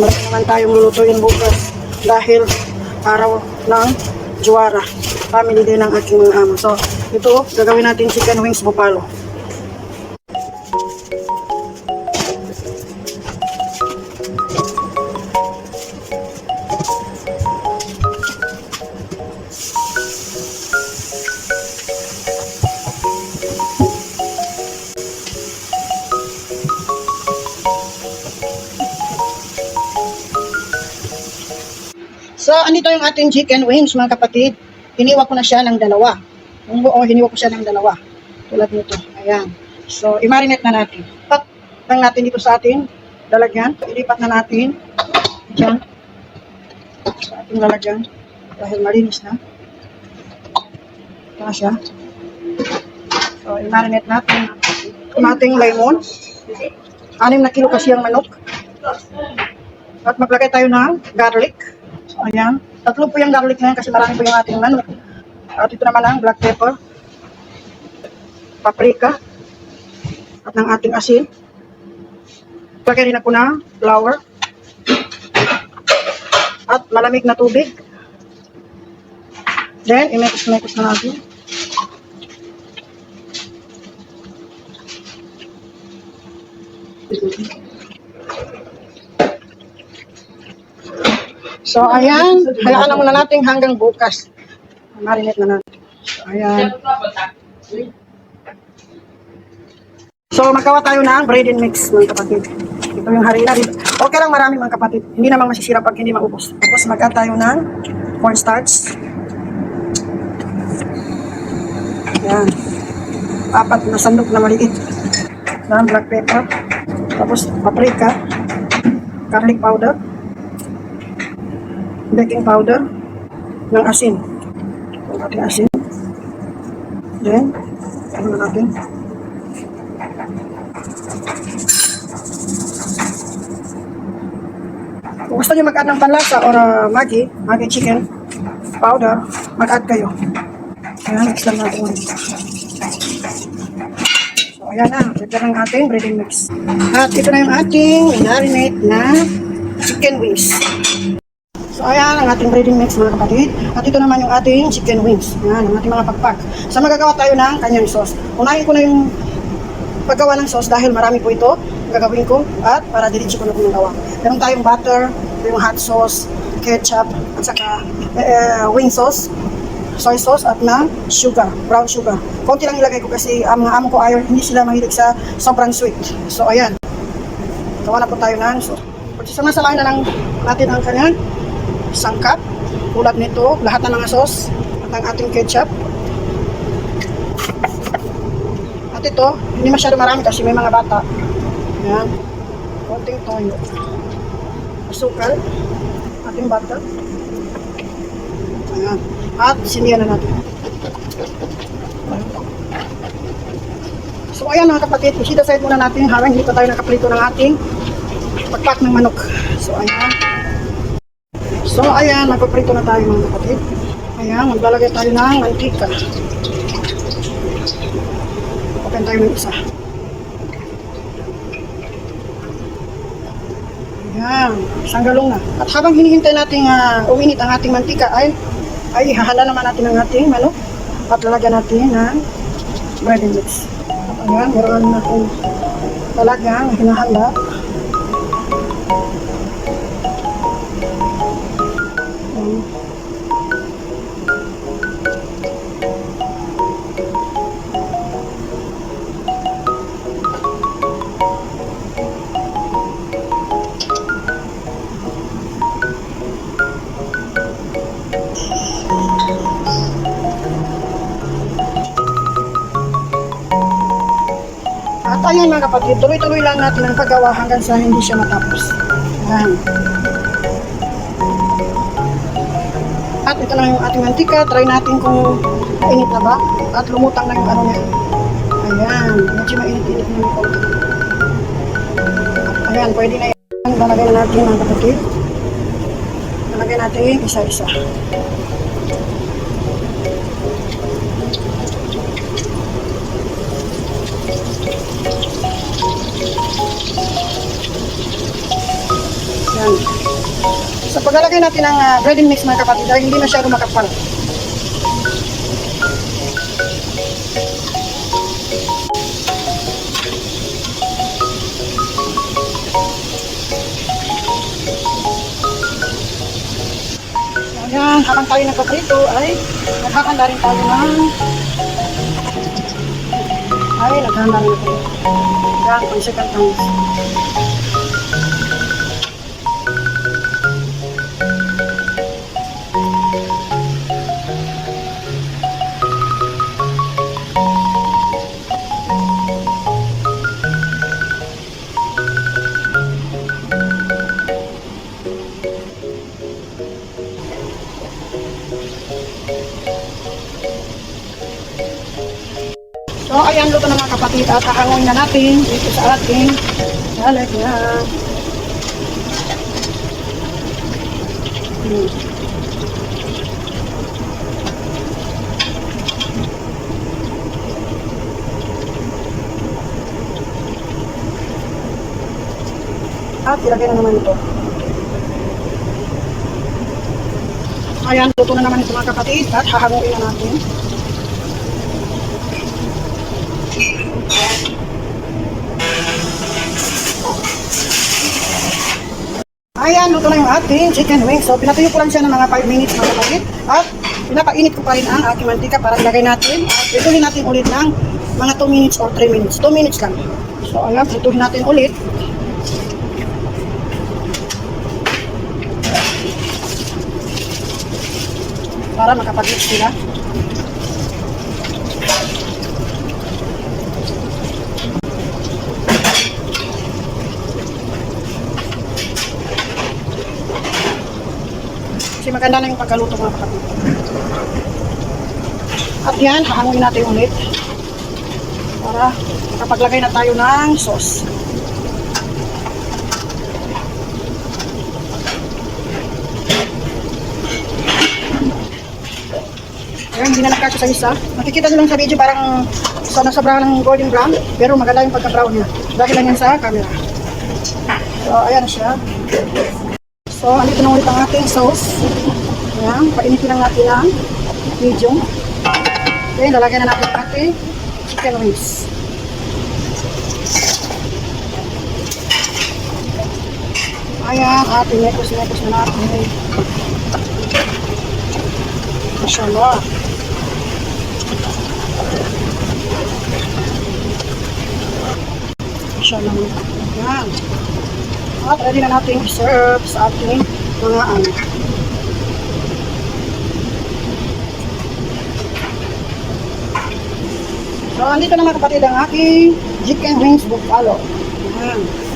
naman tayong lulutuin bukas dahil araw ng Juara. Family din ng aking mga amo. So, ito, gagawin natin chicken wings bupalo. So, andito yung ating chicken wings, mga kapatid. Hiniwa ko na siya ng dalawa. Yung buo, hiniwa ko siya ng dalawa. Tulad nito. Ayan. So, i-marinate na natin. Pat lang natin dito sa ating lalagyan. Ilipat na natin. Diyan. Sa ating lalagyan. Dahil malinis na. Ito na siya. So, i-marinate natin. Yung ating lemon. Anim na kilo kasi ang manok. At maglagay tayo ng garlic. Ayan. Tatlo po yung garlic na kasi marami po yung ating manok. At ito naman ang black pepper, paprika, at ng ating asin. Lagay rin ako ng flour, at malamig na tubig. Then, imekos-mekos na natin. So, ayan. Hayaan na muna natin hanggang bukas. Marinate na natin. So, ayan. So, magawa tayo ng bread and mix, mga kapatid. Ito yung harina. Okay lang marami, mga kapatid. Hindi naman masisira pag hindi maubos. Tapos, magka tayo ng cornstarch. Ayan. Apat na sandok na maliit. Ng black pepper. Tapos, paprika. Garlic powder baking powder ng asin. Ang ating asin. Then, ano na natin? Kung gusto nyo mag-add ng panlasa or uh, Maggi, Maggi chicken powder, mag-add kayo. Ayan, mix lang natin ulit. So, ayan na. Ito ng ating bread and mix. At ito na yung ating marinate na chicken wings. So ayan ang ating breading mix mga kapatid. At ito naman yung ating chicken wings. Ayan ang ating mga pagpag. Sa magagawa tayo ng kanyang sauce. Unahin ko na yung paggawa ng sauce dahil marami po ito. Gagawin ko at para diretso ko na po gawa. Meron tayong butter, yung hot sauce, ketchup, at saka eh, wing sauce, soy sauce at ng sugar, brown sugar. Konti lang ilagay ko kasi ang mga amo ko ayaw, hindi sila mahilig sa sobrang sweet. So ayan. Gawa na po tayo ng sauce. Pagsasama-samahin na lang natin ang kanyang isang cup. Tulad nito, lahat na mga sauce at ang ating ketchup. At ito, hindi masyado marami kasi may mga bata. Ayan. Konting toyo. Asukal. Ating butter. Ayan. At siniyan na natin. So ayan mga kapatid, isida side muna natin habang hindi pa tayo nakaprito ng ating pagpak ng manok. So ayan. So, ayan, magpaprito na tayo mga kapatid. Ayan, maglalagay tayo ng mantika. Open tayo ng isa. Ayan, isang galong na. At habang hinihintay natin uh, uminit ang ating mantika, ay, ay hahala naman natin ang ating manok. At lalagyan natin ng bread and mix. At ayan, meron natin talagang hinahanda. Ayan mga kapatid, tuloy-tuloy lang natin ang paggawa hanggang sa hindi siya matapos. Ayan. At ito na yung ating mantika. Try natin kung mainit na ba. At lumutang na yung ano niya. Ayan. Medyo mainit-init na yung konti. Ayan, pwede na yan. Lalagay na natin mga kapatid. Lalagay natin isa-isa. Yan. Sa paglalagay natin ng uh, breading mix mga kapatid, ay hindi masyado makapal. So, yan, habang tayo nagpaprito ay naghahanda rin tayo ng ay naghahanda rin tayo. Yan, kung second So, ayan, luto na mga kapatid at hahangoy na natin dito sa ating lalagyan. Hmm. At ilagay na naman ito. Ayan, luto na naman ito mga kapatid at hahanguin na natin. Ayan, luto na yung ating chicken wings. So, pinatuyo ko lang siya ng mga 5 minutes mga kapatid. At pinapainit ko pa rin ang aking mantika para ilagay natin. At ituloy natin ulit ng mga 2 minutes or 3 minutes. 2 minutes lang. So, ayan, ituloy natin ulit. Para makapag-mix sila. Kasi maganda na yung pagkaluto mga kapatid. At yan, hahanguin natin ulit. Para makapaglagay na tayo ng sauce. Ayan, hindi na nagkasya sa isa. Nakikita nyo lang sa video parang sa nasobrahan ng golden brown. Pero maganda yung pagka-brown niya. Dahil lang yan sa camera. So, ayan siya. So, andito na ulit ang ating sauce. Ayan, painitin lang natin ang medium. Okay, lalagyan na natin ang ating chicken wings. Ayan, ating nekos-nekos na natin. Mashallah. Mashallah. Ayan. At ready na natin i-serve sa ating mga ano. So, andito na mga kapatid ang aking chicken wings buffalo. Ayan.